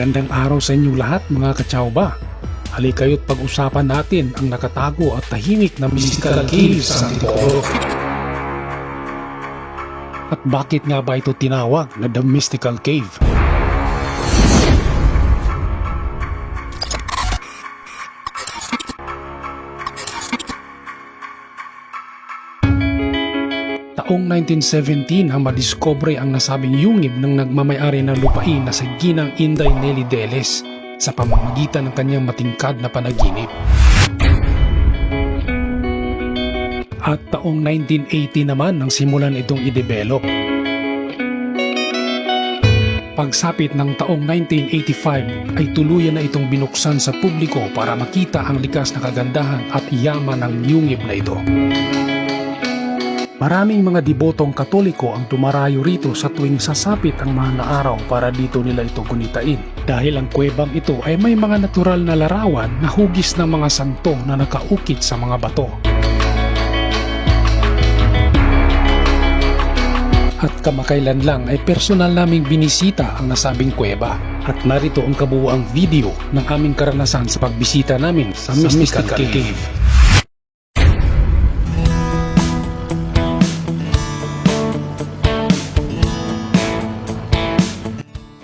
Magandang araw sa inyong lahat mga kachawba. Halika kayo't pag-usapan natin ang nakatago at tahimik na mystical cave sa Antipolo. At bakit nga ba ito tinawag na The Mystical Cave? Taong 1917 ang madiscovery ang nasabing yungib ng nagmamayari ng lupain na sa ginang Inday Nelly Deles sa pamamagitan ng kanyang matingkad na panaginip. At taong 1980 naman nang simulan itong i-develop. Pagsapit ng taong 1985 ay tuluyan na itong binuksan sa publiko para makita ang likas na kagandahan at yaman ng yungib na ito. Maraming mga debotong katoliko ang dumarayo rito sa tuwing sasapit ang na araw para dito nila ito gunitain. Dahil ang kuwebang ito ay may mga natural na larawan na hugis ng mga santo na nakaukit sa mga bato. At kamakailan lang ay personal naming binisita ang nasabing kuweba. At narito ang kabuuang video ng aming karanasan sa pagbisita namin sa, Mystical, Cave.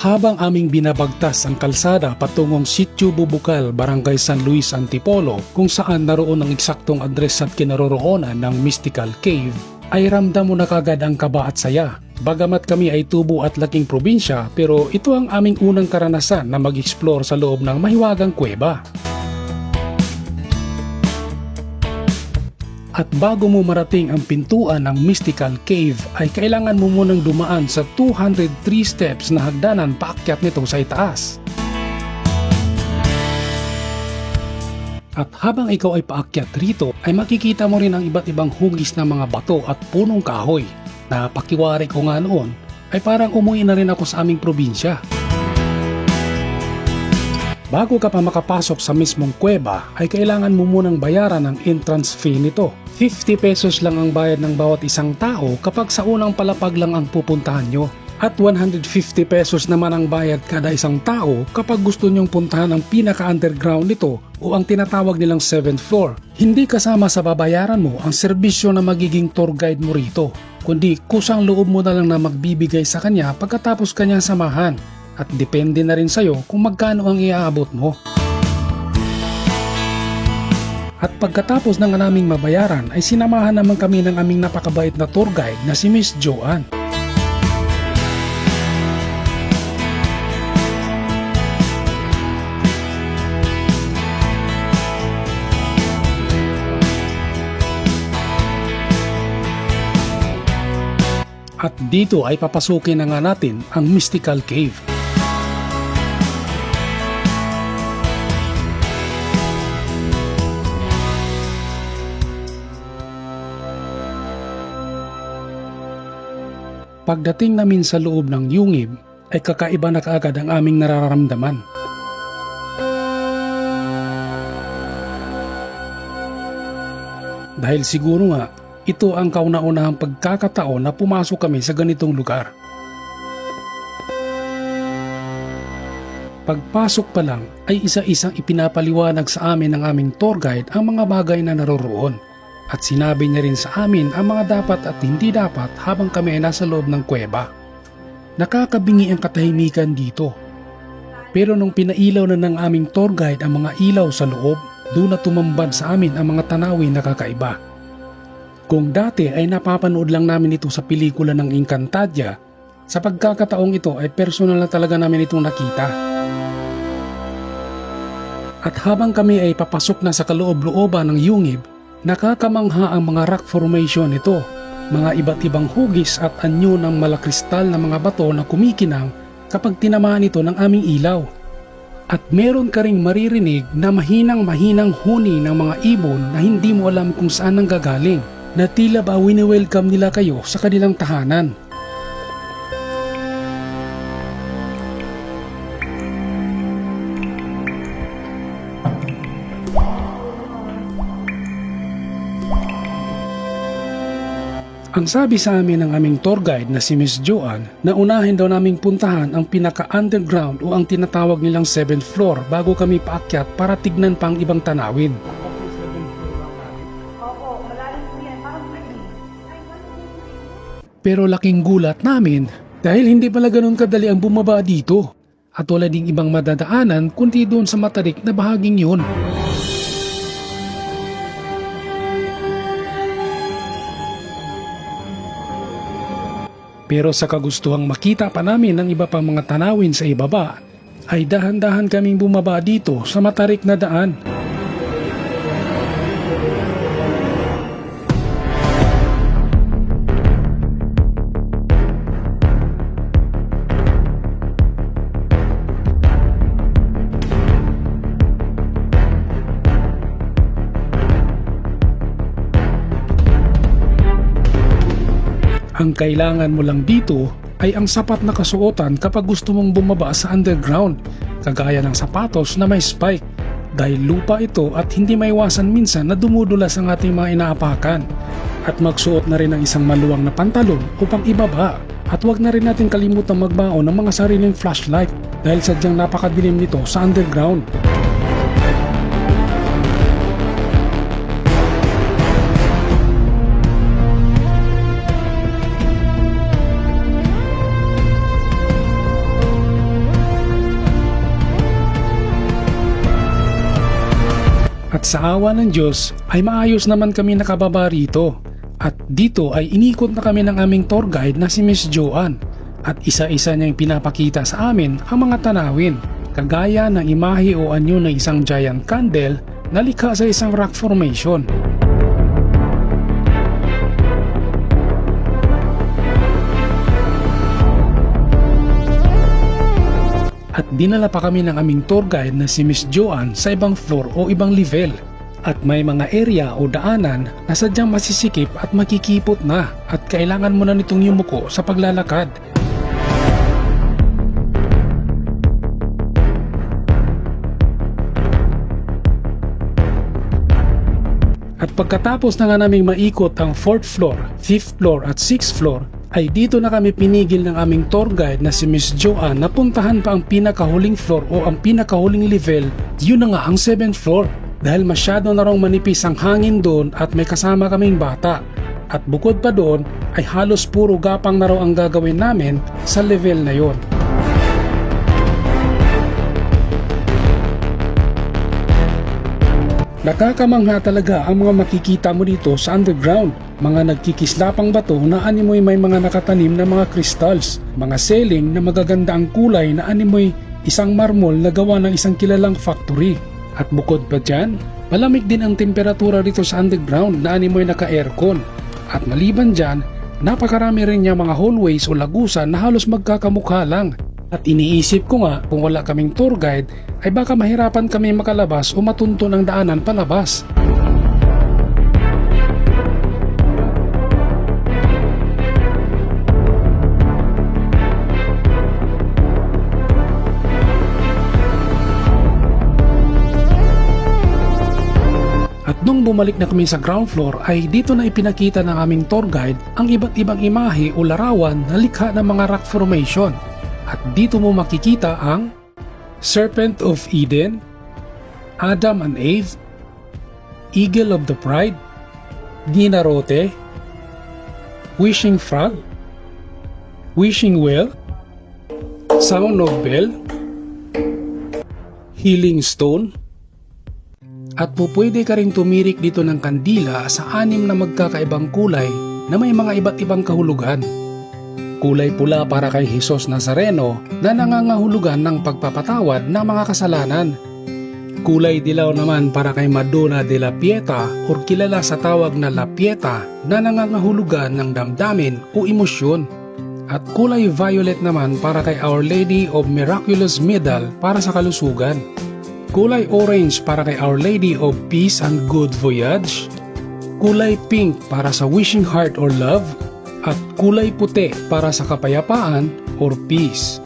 Habang aming binabagtas ang kalsada patungong Sitio Bubukal, Barangay San Luis, Antipolo, kung saan naroon ang eksaktong address at kinaroroonan ng Mystical Cave, ay ramdam mo na kagad ang kaba at saya. Bagamat kami ay tubo at laking probinsya, pero ito ang aming unang karanasan na mag-explore sa loob ng mahiwagang kuweba. At bago mo marating ang pintuan ng Mystical Cave ay kailangan mo munang dumaan sa 203 steps na hagdanan paakyat nito sa itaas. At habang ikaw ay paakyat rito ay makikita mo rin ang iba't ibang hugis na mga bato at punong kahoy na pakiwari ko nga noon ay parang umuwi na rin ako sa aming probinsya. Bago ka pa makapasok sa mismong kuweba ay kailangan mo munang bayaran ang entrance fee nito. 50 pesos lang ang bayad ng bawat isang tao kapag sa unang palapag lang ang pupuntahan nyo. At 150 pesos naman ang bayad kada isang tao kapag gusto nyong puntahan ang pinaka-underground nito o ang tinatawag nilang 7th floor. Hindi kasama sa babayaran mo ang serbisyo na magiging tour guide mo rito, kundi kusang loob mo na lang na magbibigay sa kanya pagkatapos kanyang samahan at depende na rin sa'yo kung magkano ang iaabot mo. At pagkatapos ng naming mabayaran ay sinamahan naman kami ng aming napakabait na tour guide na si Miss Joanne. At dito ay papasukin na nga natin ang Mystical Cave. Pagdating namin sa loob ng yungib ay kakaiba na kaagad ang aming nararamdaman. Dahil siguro nga, ito ang kauna-unahang pagkakataon na pumasok kami sa ganitong lugar. Pagpasok pa lang ay isa-isang ipinapaliwanag sa amin ng aming tour guide ang mga bagay na naroroon at sinabi niya rin sa amin ang mga dapat at hindi dapat habang kami ay nasa loob ng kuweba. Nakakabingi ang katahimikan dito. Pero nung pinailaw na ng aming tour guide ang mga ilaw sa loob, doon na tumambad sa amin ang mga tanawin na kakaiba. Kung dati ay napapanood lang namin ito sa pelikula ng Encantadia, sa pagkakataong ito ay personal na talaga namin itong nakita. At habang kami ay papasok na sa kaloob-looban ng yungib, nakakamangha ang mga rock formation nito, mga iba't ibang hugis at anyo ng malakristal na mga bato na kumikinang kapag tinamaan ito ng aming ilaw. At meron ka ring maririnig na mahinang-mahinang huni ng mga ibon na hindi mo alam kung saan ang gagaling na tila ba wini-welcome nila kayo sa kanilang tahanan. Ang sabi sa amin ng aming tour guide na si Miss Joanne na unahin daw naming puntahan ang pinaka-underground o ang tinatawag nilang 7th floor bago kami paakyat para tignan pang ibang tanawin. Pero laking gulat namin dahil hindi pala ganun kadali ang bumaba dito. At wala ding ibang madadaanan kundi doon sa matarik na bahaging yun. Pero sa kagustuhang makita pa namin ng iba pang mga tanawin sa ibaba, ay dahan-dahan kaming bumaba dito sa matarik na daan. Ang kailangan mo lang dito ay ang sapat na kasuotan kapag gusto mong bumaba sa underground, kagaya ng sapatos na may spike. Dahil lupa ito at hindi maiwasan minsan na dumudulas ang ating mga inaapakan. At magsuot na rin ng isang maluwang na pantalon upang ibaba. At huwag na rin natin kalimutang magbaon ng mga sariling flashlight dahil sadyang napakadilim nito sa underground. At sa awa ng Diyos ay maayos naman kami nakababa rito. At dito ay inikot na kami ng aming tour guide na si Miss Joanne. At isa-isa niyang pinapakita sa amin ang mga tanawin. Kagaya ng imahe o anyo ng isang giant candle na likha sa isang rock formation. At dinala pa kami ng aming tour guide na si Miss Joanne sa ibang floor o ibang level. At may mga area o daanan na sadyang masisikip at makikipot na at kailangan mo na nitong yumuko sa paglalakad. At pagkatapos na nga naming maikot ang 4th floor, 5th floor at 6th floor, ay dito na kami pinigil ng aming tour guide na si Miss Joanne na puntahan pa ang pinakahuling floor o ang pinakahuling level, yun na nga ang 7th floor. Dahil masyado na raw manipis ang hangin doon at may kasama kaming bata. At bukod pa doon ay halos puro gapang na raw ang gagawin namin sa level na yon. Nakakamangha talaga ang mga makikita mo dito sa underground. Mga nagkikislapang bato na animoy may mga nakatanim na mga crystals. Mga seling na magaganda ang kulay na animoy isang marmol na gawa ng isang kilalang factory. At bukod pa dyan, malamig din ang temperatura dito sa underground na animoy naka-aircon. At maliban dyan, napakarami rin niya mga hallways o lagusan na halos magkakamukha lang. At iniisip ko nga kung wala kaming tour guide ay baka mahirapan kami makalabas o matunto ng daanan palabas. At nung bumalik na kami sa ground floor ay dito na ipinakita ng aming tour guide ang iba't ibang imahe o larawan na likha ng mga rock formation. At dito mo makikita ang Serpent of Eden, Adam and Eve, Eagle of the Pride, Dinarote, Wishing Frog, Wishing Well, Sound of Bell, Healing Stone, at pupwede ka rin tumirik dito ng kandila sa anim na magkakaibang kulay na may mga iba't ibang kahulugan. Kulay pula para kay Jesus Nazareno na nangangahulugan ng pagpapatawad ng mga kasalanan. Kulay dilaw naman para kay Madonna de la Pieta o kilala sa tawag na La Pieta na nangangahulugan ng damdamin o emosyon. At kulay violet naman para kay Our Lady of Miraculous Medal para sa kalusugan. Kulay orange para kay Our Lady of Peace and Good Voyage. Kulay pink para sa Wishing Heart or Love. At kulay puti para sa kapayapaan or peace.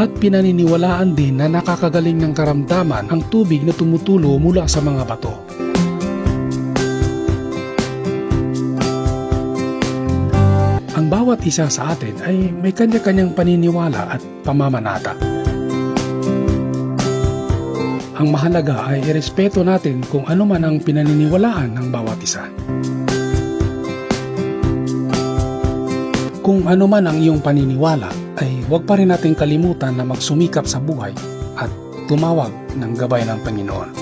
At pinaniniwalaan din na nakakagaling ng karamdaman ang tubig na tumutulo mula sa mga bato. Ang bawat isa sa atin ay may kanya-kanyang paniniwala at pamamanata. Ang mahalaga ay irespeto natin kung ano man ang pinaniniwalaan ng bawat isa. Kung ano man ang iyong paniniwala, ay huwag pa rin natin kalimutan na magsumikap sa buhay at tumawag ng gabay ng Panginoon.